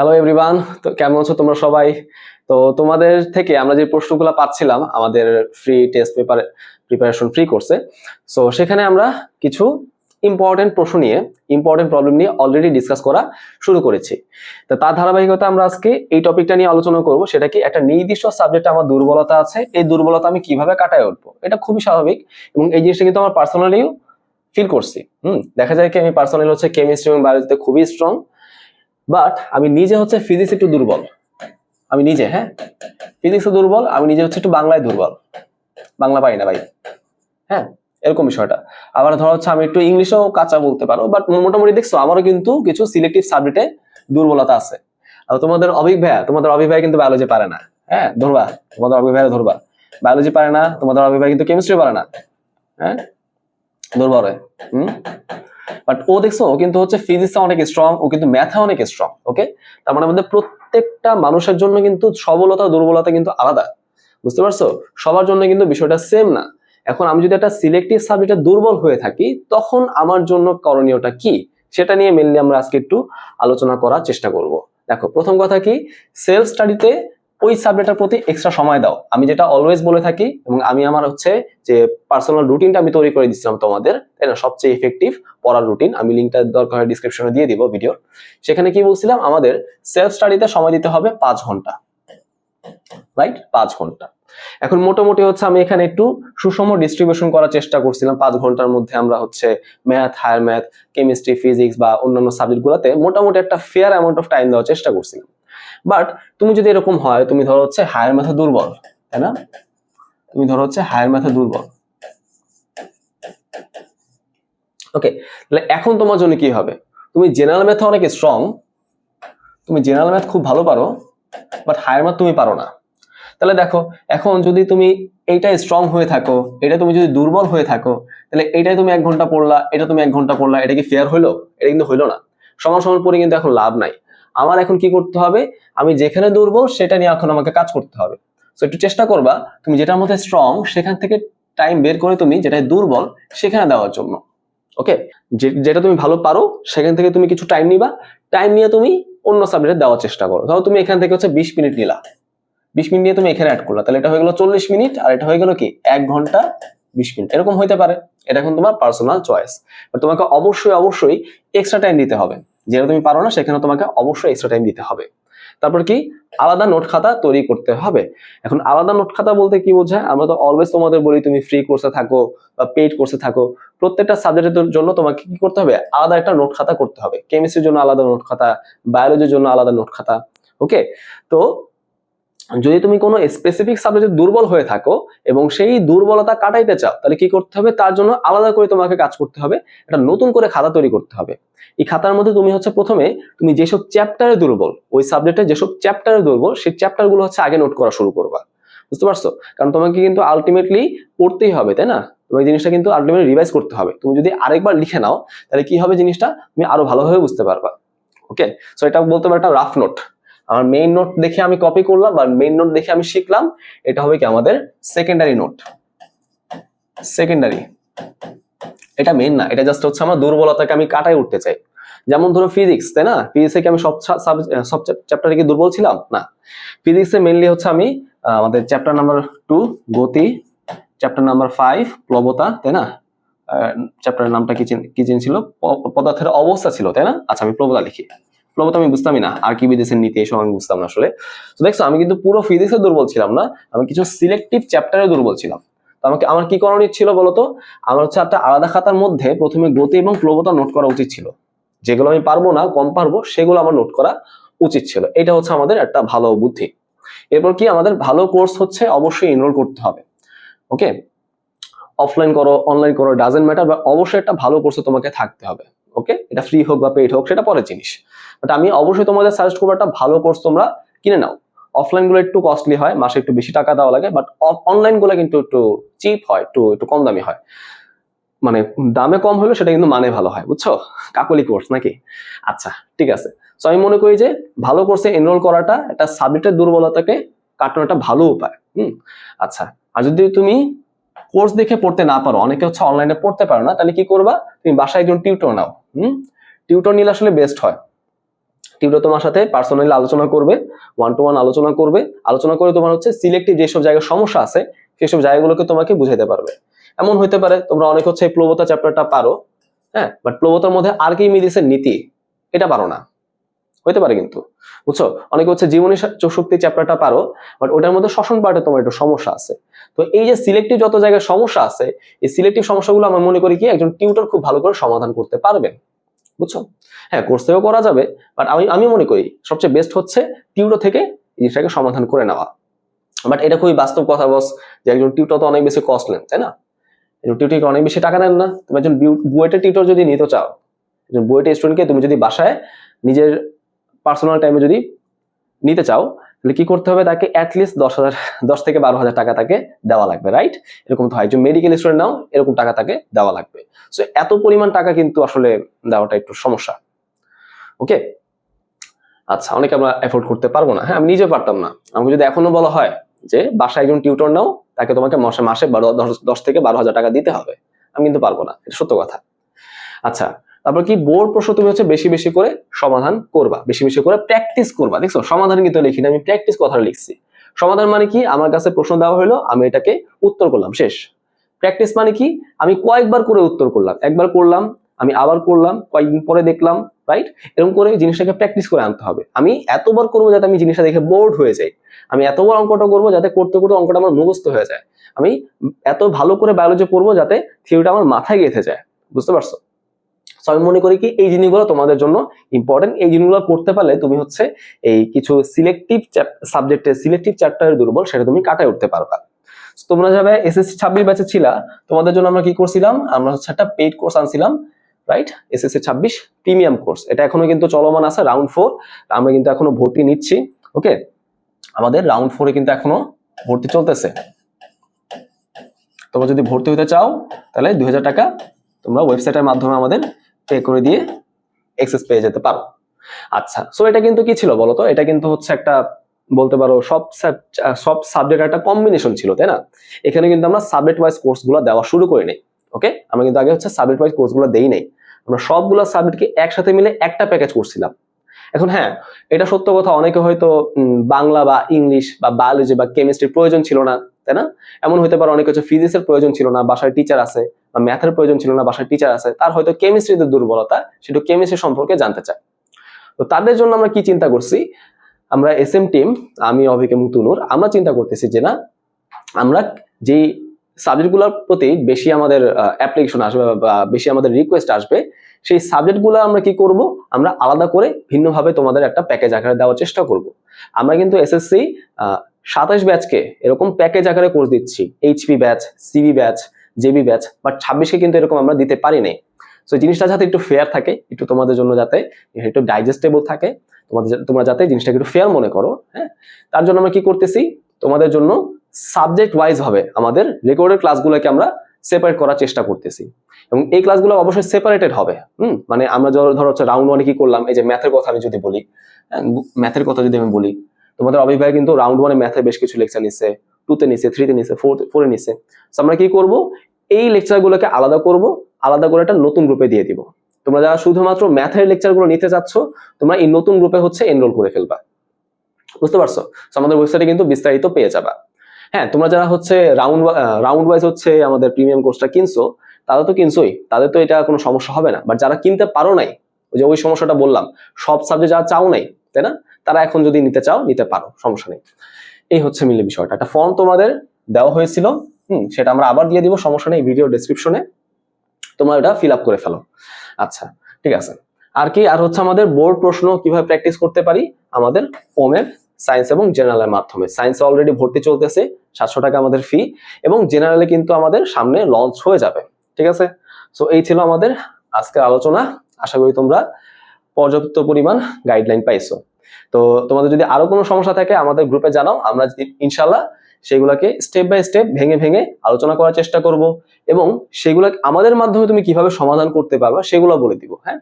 Hello everyone তো কেমন আছো তোমরা সবাই? তো তোমাদের থেকে আমরা যে প্রশ্নগুলো পাচ্ছিলাম, আমাদের free test paper preparation free কোর্সে সো সেখানে আমরা কিছু ইম্পর্টেন্ট প্রশ্ন নিয়ে ইম্পর্টেন্ট প্রবলেম নিয়ে অলরেডি ডিসকাস করা শুরু করেছি। তো তার ধারাবাহিকতা আমরা আজকে এই টপিকটা নিয়ে আলোচনা করব, সেটা কি একটা নির্দিষ্ট সাবজেক্টে আমার দুর্বলতা আছে, এই দুর্বলতা আমি কীভাবে কাটায় উঠবো? এটা খুবই স্বাভাবিক এবং এই জিনিসটা কিন্তু আমার পার্সোনালিও ফিল করছি। হুম, দেখা যায় কি আমি পার্সোনালি হচ্ছে কেমিস্ট্রি এবং বায়োলজিতে খুবই স্ট্রং বাট আমি নিজে হচ্ছে ফিজিক্স একটু দুর্বল। আমি নিজে হ্যাঁ? ফিজিক্সে দুর্বল, আমি নিজে হচ্ছে একটু বাংলায় দুর্বল। বাংলা পাই না ভাই। হ্যাঁ? এরকম বিষয়টা। আবার ধরো হচ্ছে আমি একটু ইংলিশও কাঁচা বলতে পারো বাট মোটামুটি দেখছ, আমারও কিন্তু কিছু সিলেক্টিভ সাবজেক্টে দুর্বলতা আছে। আর তোমাদের অভিক ভাইয়া তোমাদের অভিক ভাইয়া কিন্তু বায়োলজি পারে না। হ্যাঁ? ধরবা। তোমাদের অভিক ভাইয়া ধরবা। বায়োলজি পারে না, তোমাদের অভিক ভাই কিন্তু কেমিস্ট্রি পারে না। হ্যাঁ? ধরবা রে হুম? বাট ও দেখছ, ও কিন্তু হচ্ছে ফিজিক্সে অনেক স্ট্রং ও কিন্তু ম্যাথে অনেক স্ট্রং ওকে তার মানে আমাদের প্রত্যেকটা মানুষের জন্য কিন্তু সবলতা, দুর্বলতা কিন্তু আলাদা, বুঝতে পারছ? সবার জন্য কিন্তু বিষয়টা সেম না। এখন আমি যদি একটা সিলেক্টিভ সাবজেক্টে দুর্বল হয়ে থাকি, তখন আমার জন্য করণীয়টা কি? সেটা নিয়ে মেনলি আমরা আজকে একটু আলোচনা করার চেষ্টা করব। দেখো, প্রথম কথা কি? সেলফ স্টাডিতে ওই সাবজেক্টের প্রতি এক্সট্রা সময় দাও। আমি যেটা অলওয়েজ বলে থাকি এবং আমি আমার হচ্ছে যে পার্সোনাল রুটিনটা আমি তৈরি করে দিচ্ছিলাম তোমাদের, তাই না? সবচেয়ে ইফেক্টিভ পড়ার রুটিন আমি লিঙ্কটা দরকার ডিসক্রিপশনে দিয়ে দিব ভিডিওর সেখানে কি বলছিলাম? আমাদের সেলফ স্টাডিতে সময় দিতে হবে পাঁচ ঘণ্টা। রাইট পাঁচ ঘণ্টা। এখন মোটামুটি হচ্ছে আমি এখানে একটু সুষম ডিস্ট্রিবিউশন করার চেষ্টা করছিলাম। পাঁচ ঘণ্টার মধ্যে আমরা হচ্ছে math higher math chemistry physics বা অন্যান্য সাবজেক্টগুলোতে মোটামুটি একটা ফেয়ার অ্যামাউন্ট অফ টাইম দেওয়ার চেষ্টা করছিলাম। বাট তুমি যদি এরকম হয়, তুমি ধরো হচ্ছে হায়ার ম্যাথে দুর্বল, তাই না? তুমি ধরো হচ্ছে হায়ার ম্যাথে দুর্বল। ওকে তাহলে এখন তোমার জন্য কি হবে? তুমি জেনারেল ম্যাথে অনেক স্ট্রং তুমি জেনারেল ম্যাথ খুব ভালো পারো বাট হায়ার ম্যাথ তুমি পারো না। তাহলে দেখো, এখন যদি তুমি এইটা স্ট্রং হয়ে থাকো, এটা তুমি যদি দুর্বল হয়ে থাকো, তাহলে এটাই তুমি এক ঘণ্টা পড়লা, এটা তুমি এক ঘণ্টা পড়লা, এটা কি ফেয়ার হলো এটা কিন্তু হইল না। সমান সমান পড়ে কিন্তু এখন লাভ নাই। আমার এখন কি করতে হবে? আমি যেখানে দুর্বল সেটা নিয়ে এখন আমাকে কাজ করতে হবে। তো একটু চেষ্টা করবা, তুমি যেটার মধ্যে স্ট্রং সেখান থেকে টাইম বের করে তুমি যেটা দুর্বল, সেখানে দেওয়ার জন্য। ওকে যেটা তুমি ভালো পারো, সেখান থেকে তুমি কিছু টাইম নিবা। টাইম নিয়ে তুমি অন্য সাবজেক্টে দেওয়ার চেষ্টা করো। ধরো তুমি এখান থেকে হচ্ছে বিশ মিনিট নিলা। বিশ মিনিট নিয়ে তুমি এখানে অ্যাড করলা। তাহলে এটা হয়ে গেলো চল্লিশ মিনিট আর এটা হয়ে গেলো কি? এক ঘণ্টা বিশ মিনিট এরকম হইতে পারে। এটা এখন তোমার পার্সোনাল চয়েস তোমাকে অবশ্যই অবশ্যই এক্সট্রা টাইম দিতে হবে। যেটা তুমি পারো না, সেখানে তোমাকে অবশ্যই এক্সট্রা টাইম দিতে হবে। তারপর কি? আলাদা নোট খাতা তৈরি করতে হবে। এখন আলাদা নোট খাতা বলতে কি বোঝায়? আমরা তো অলওয়েজ তোমাদের বলি, তুমি ফ্রি কোর্সে থাকো বা পেইড কোর্সে থাকো। প্রত্যেকটা সাবজেক্টের জন্য তোমাকে কি করতে হবে? আলাদা একটা নোট খাতা করতে হবে। কেমিস্ট্রির জন্য আলাদা নোট খাতা বায়োলজির জন্য আলাদা নোট খাতা। ওকে তো যদি তুমি কোনো স্পেসিফিক সাবজেক্টে দুর্বল হয়ে থাকো এবং সেই দুর্বলতা কাটাইতে চাও, তাহলে কি করতে হবে? তার জন্য আলাদা করে তোমাকে কাজ করতে হবে। একটা নতুন করে খাতা তৈরি করতে হবে। এই খাতার মধ্যে তুমি হচ্ছে প্রথমে তুমি যেসব চ্যাপ্টারে দুর্বল, ওই সাবজেক্টে যেসব চ্যাপ্টারে দুর্বল, সেই চ্যাপ্টারগুলো হচ্ছে আগে নোট করা শুরু করবা। বুঝতে পারছ? কারণ তোমাকে কিন্তু আলটিমেটলি পড়তেই হবে, তাই না? তোমার জিনিসটা কিন্তু আলটিমেটলি রিভাইজ করতে হবে। তুমি যদি আরেকবার লিখে নাও, তাহলে কি হবে জিনিসটা? তুমি আরও ভালোভাবে বুঝতে পারবা। ওকে সো এটা বলতে পারো একটা রাফ নোট আমার মেইন নোট দেখে আমি কপি করলাম বা মেইন নোট দেখে আমি শিখলাম, এটা হবে কি আমাদের সেকেন্ডারি নোট সেকেন্ডারি এটা মেইন না, এটা জাস্ট হচ্ছে আমার দুর্বলতাকে আমি কাটাই উঠতে চাই। যেমন ধরো ফিজিক্স তাই না? ফিজিক্সে কি আমি সব সব চ্যাপ্টারে কি দুর্বল ছিলাম? না। ফিজিক্সে মেইনলি হচ্ছে আমি আমাদের চ্যাপ্টার নাম্বার টু গতি চ্যাপ্টার নাম্বার ফাইভ প্লবতা, তাই না? চ্যাপ্টারের নামটা কি কি ছিল? পদার্থের অবস্থা ছিল, তাই না? আচ্ছা আমি প্রবতা লিখি। প্লবতা আমি বুঝতামই না। আর কি বিদেশের নীতি এসব আমি বুঝতাম না আসলে। তো দেখছ, আমি কিন্তু পুরো ফিজিক্সে দুর্বল ছিলাম না, আমি কিছু সিলেক্টিভ চ্যাপ্টারে দুর্বল ছিলাম। আমাকে, আমার কি করণীয় ছিল বলতো? আমার হচ্ছে একটা আলাদা খাতার মধ্যে প্রথমে গতি এবং প্লবতা নোট করা উচিত ছিল। যেগুলো আমি পারব না, কম পারব, সেগুলো আমার নোট করা উচিত ছিল। এটা হচ্ছে আমাদের একটা ভালো বুদ্ধি। এরপর কি? আমাদের ভালো কোর্স হচ্ছে অবশ্যই এনরোল করতে হবে। ওকে অফলাইন করো অনলাইন করো ডাজেন্ট ম্যাটার বা অবশ্যই একটা ভালো কোর্সে তোমাকে থাকতে হবে। ওকে এটা ফ্রি হোক বা পেইড হোক, সেটা পরের জিনিস। বাট আমি অবশ্যই তোমাদের সাজেস্ট করব একটা ভালো কোর্স তোমরা কিনে নাও। অফলাইনগুলো একটু কস্টলি হয়, মাসে একটু বেশি টাকা দেওয়া লাগে বাট অনলাইনগুলো কিন্তু একটু চিপ হয়, একটু একটু কম দামি হয়। মানে দামে কম হলেও সেটা কিন্তু মানে ভালো হয়, বুঝছ? কাকলি কোর্স নাকি? আচ্ছা ঠিক আছে। সো আমি মনে করি যে ভালো কোর্সে এনরোল করাটা একটা সাবজেক্টের দুর্বলতাকে কাটানোর একটা ভালো উপায়, হুম? আচ্ছা আর যদি তুমি কোর্স দেখে পড়তে না পারো, অনেকে হচ্ছে অনলাইনে পড়তে পারো না, তাহলে কি করবা? তুমি বাসায় একজন টিউটর নাও। টিউটর নিলে আসলে বেস্ট হয়। টিউটর তোমার সাথে পার্সোনালি আলোচনা করবে ওয়ান টু ওয়ান আলোচনা করবে। আলোচনা করে তোমার হচ্ছে সিলেক্টিভ যেসব জায়গায় সমস্যা আছে, সেসব জায়গাগুলোকে তোমাকে বুঝাইতে পারবে। এমন হইতে পারে তোমরা অনেক হচ্ছে প্লবতা চ্যাপ্টারটা পারো হ্যাঁ? বাট প্লবতার মধ্যে আর্কিমিডিসের নীতি, এটা পারো না। হইতে পারে কিন্তু, বুঝছ? অনেকে হচ্ছে জীবনী শক্তি চ্যাপ্টারটা পারো বাট ওটার মধ্যে শ্বসন পার্টে তোমার একটু সমস্যা আছে। তো এই যে সিলেক্টিভ যত জায়গায় সমস্যা আছে, এই সিলেক্টিভ সমস্যাগুলো আমি মনে করি কি একজন টিউটর খুব ভালো করে সমাধান করতে পারবেন, বুঝছ? হ্যাঁ কোর্স থেকেও করা যাবে বাট আমি আমি মনে করি সবচেয়ে বেস্ট হচ্ছে টিউটর থেকে এই জিনিসটাকে সমাধান করে নেওয়া। বাট এটা খুবই বাস্তব কথা বস যে একজন টিউটর তো অনেক বেশি কস্ট নেন তাই না? একজন টিউটরকে অনেক বেশি টাকা নেন না। তুমি একজন বুয়েটের টিউটর যদি নিতে চাও, একজন বুয়েটের স্টুডেন্টকে তুমি যদি বাসায় নিজের পার্সোনাল টাইমে যদি নিতে চাও, তাহলে কি করতে হবে? তাকে অ্যাটলিস্ট দশ হাজার, দশ থেকে বারো হাজার টাকা তাকে দেওয়া লাগবে রাইট এরকম তো হয়। যে মেডিকেল স্টুডেন্ট নাও, এরকম টাকা তাকে দেওয়া লাগবে। সো এত পরিমাণ টাকা কিন্তু আসলে দেওয়াটা একটু সমস্যা। ওকে আচ্ছা অনেকে আমরা এফোর্ড করতে পারব না। হ্যাঁ আমি নিজে পারতাম না। আমাকে যদি এখনও বলা হয় যে, বাসায় একজন টিউটর নাও, তাকে তোমাকে মাসে মাসে বারো দশ- থেকে বারো হাজার টাকা দিতে হবে। আমি কিন্তু পারব না। এটা সত্য কথা। আচ্ছা তারপর কি? বোর্ড প্রশ্ন তুমি হচ্ছে বেশি বেশি করে সমাধান করবা, বেশি বেশি করে প্র্যাকটিস করবা। দেখছ? সমাধান কিন্তু লিখিনি, আমি প্র্যাকটিস কথা লিখছি। সমাধান মানে কি? আমার কাছে প্রশ্ন দেওয়া হলো, আমি এটাকে উত্তর করলাম, শেষ। প্র্যাকটিস মানে কি? আমি কয়েকবার করে উত্তর করলাম, একবার করলাম, আমি আবার করলাম, কয়েকদিন পরে দেখলাম রাইট এরকম করে জিনিসটাকে প্র্যাকটিস করে আনতে হবে। আমি এতবার করব যাতে আমি জিনিসটা দেখে বোর্ড হয়ে যাই। আমি এতবার অঙ্কটা করব যাতে করতে করতে অঙ্কটা আমার মুখস্থ হয়ে যায়। আমি এত ভালো করে বায়োলজি পড়ব যাতে থিওরিটা আমার মাথায় গেঁথে যায়। বুঝতে পারছ? So, আমি মনে করি কি এই জিনিসগুলো তোমাদের জন্য ইম্পর্টেন্ট এই জিনিসগুলো করতে পারলে তুমি হচ্ছে এই কিছু সিলেক্টিভ সাবজেক্টের সিলেক্টিভ চ্যাপ্টারের দুর্বল সেটা তুমি কাটায় উঠতে পারবা। তোমরা যাবে এসএসসি ছাব্বিশ ব্যাচে ছিলা, তোমাদের জন্য আমরা কি করছিলাম? আমরা হচ্ছে একটা পেইড কোর্স আনছিলাম রাইট এসএসসি ছাব্বিশ প্রিমিয়াম কোর্স এটা এখনও কিন্তু চলমান আছে রাউন্ড ফোর আমরা কিন্তু এখনও ভর্তি নিচ্ছি ওকে আমাদের রাউন্ড ফোরে কিন্তু এখনও ভর্তি চলতেছে। তোমরা যদি ভর্তি হতে চাও, তাহলে দুই হাজার টাকা তোমরা ওয়েবসাইটের মাধ্যমে আমাদের পে করে দিয়ে এক্সেস পেয়ে যেতে পারো। আচ্ছা সো এটা কিন্তু কি ছিল বলো তো এটা কিন্তু হচ্ছে একটা বলতে পারো সব সব সাবজেক্ট একটা কম্বিনেশন ছিল, তাই না? এখানে কিন্তু আমরা সাবজেক্ট ওয়াইজ কোর্সগুলো দেওয়া শুরু করে নেই ওকে আমরা কিন্তু আগে হচ্ছে সাবজেক্ট ওয়াইজ কোর্সগুলো দেই নাই। আমরা সবগুলো সাবজেক্টকে একসাথে মিলে একটা প্যাকেজ করছিলাম এখন হ্যাঁ এটা সত্য কথা, অনেকে হয়তো বাংলা বা ইংলিশ বা বায়োলজি বা কেমিস্ট্রির প্রয়োজন ছিল না, তাই না? এমন হতে পারে অনেক হচ্ছে ফিজিক্সের প্রয়োজন ছিল না, বাসায় টিচার আছে বা ম্যাথের প্রয়োজন ছিল না বাসায় টিচার আছে, তার হয়তো কেমিস্ট্রিতে দুর্বলতা, সেটা কেমিস্ট্রি সম্পর্কে জানতে চায়। তো তাদের জন্য আমরা কি চিন্তা করছি? আমরা এস এম টিম আমি, অভিকে মুতুনুর আমরা চিন্তা করতেছি যে না, আমরা যেই সাবজেক্টগুলোর প্রতি বেশি আমাদের অ্যাপ্লিকেশন আসবে বা বেশি আমাদের রিকোয়েস্ট আসবে, সেই সাবজেক্টগুলো আমরা কি করব? আমরা আলাদা করে ভিন্নভাবে তোমাদের একটা প্যাকেজ আকারে দেওয়ার চেষ্টা করব। আমরা কিন্তু এসএসসি সাতাশ ব্যাচকে এরকম প্যাকেজ আকারে কোর্স দিচ্ছি। HP batch CB batch JB batch but ছাব্বিশকে কিন্তু এরকম আমরা দিতে পারি নাই সো জিনিসটা যাতে একটু ফেয়ার থাকে, একটু তোমাদের জন্য যাতে একটু ডাইজেস্টেবল থাকে, তোমাদের তোমরা যাতে জিনিসটাকে একটু ফেয়ার মনে করো হ্যাঁ? তার জন্য আমরা কি করতেছি, তোমাদের জন্য সাবজেক্ট ওয়াইজ ভাবে আমাদের রেকর্ডেড ক্লাসগুলোকে আমরা সেপারেট করার চেষ্টা করতেছি। এবং এই ক্লাসগুলো অবশ্যই সেপারেটেড হবে, হুম? মানে আমরা ধরো ধরো হচ্ছে রাউন্ড ওয়ানে কি করলাম, এই যে ম্যাথের কথা আমি যদি বলি ম্যাথের কথা যদি আমি বলি, তোমাদের অভিভাবক কিন্তু রাউন্ড ওয়ানে ম্যাথে বেশ কিছু লেকচার নিচ্ছে টুতে নিচ্ছে থ্রিতে নিচ্ছে ফোর So, আমরা কি করব? এই লেকচারগুলোকে আলাদা করব, আলাদা করে একটা নতুন গ্রুপে দিয়ে দিব। তোমরা যারা শুধুমাত্র ম্যাথের লেকচারগুলো নিতে চাচ্ছ, তোমরা এই নতুন গ্রুপে হচ্ছে এনরোল করে ফেলবা। বুঝতে পারছ? আমাদের ওয়েবসাইটে কিন্তু বিস্তারিত পেয়ে যাবা। হ্যাঁ তোমরা যারা হচ্ছে রাউন্ড রাউন্ড ওয়াইজ হচ্ছে আমাদের প্রিমিয়াম কোর্সটা কিনছো, তারা তো কিনছোই। তাদের তো এটা কোনো সমস্যা হবে না। বাট যারা কিনতে পারো নাই, ওই যে ওই সমস্যাটা বললাম, সব সাবজেক্ট যারা চাও নাই, তাই না? তারা এখন যদি নিতে চাও, নিতে পারো, সমস্যা নেই। এই হচ্ছে মিলে বিষয়টা। একটা ফর্ম তোমাদের দেওয়া হয়েছিল, হুম, সেটা আমরা আবার দিয়ে দিব, সমস্যা নেই ভিডিও ডেসক্রিপশনে তোমরা এটা ফিল আপ করে ফেলো। আচ্ছা ঠিক আছে। আর কি, আর হচ্ছে আমাদের বোর্ড প্রশ্ন কীভাবে প্র্যাকটিস করতে পারি? আমাদের ওমের সায়েন্স এবং জেনারেলের মাধ্যমে। সায়েন্সে অলরেডি ভর্তি চলতেছে, সাতশো টাকা আমাদের ফি এবং জেনারেলে কিন্তু আমাদের সামনে লঞ্চ হয়ে যাবে, ঠিক আছে? সো এই ছিল আমাদের আজকের আলোচনা। আশা করি তোমরা পর্যাপ্ত পরিমাণ গাইডলাইন পাইছো। তো তোমাদের যদি আরও কোনো সমস্যা থাকে আমাদের গ্রুপে জানাও, আমরা ইনশাল্লাহ সেগুলোকে স্টেপ বাই স্টেপ ভেঙে ভেঙে আলোচনা করার চেষ্টা করব এবং সেগুলো আমাদের মাধ্যমে তুমি কীভাবে সমাধান করতে পারবা সেগুলো বলে দিব হ্যাঁ?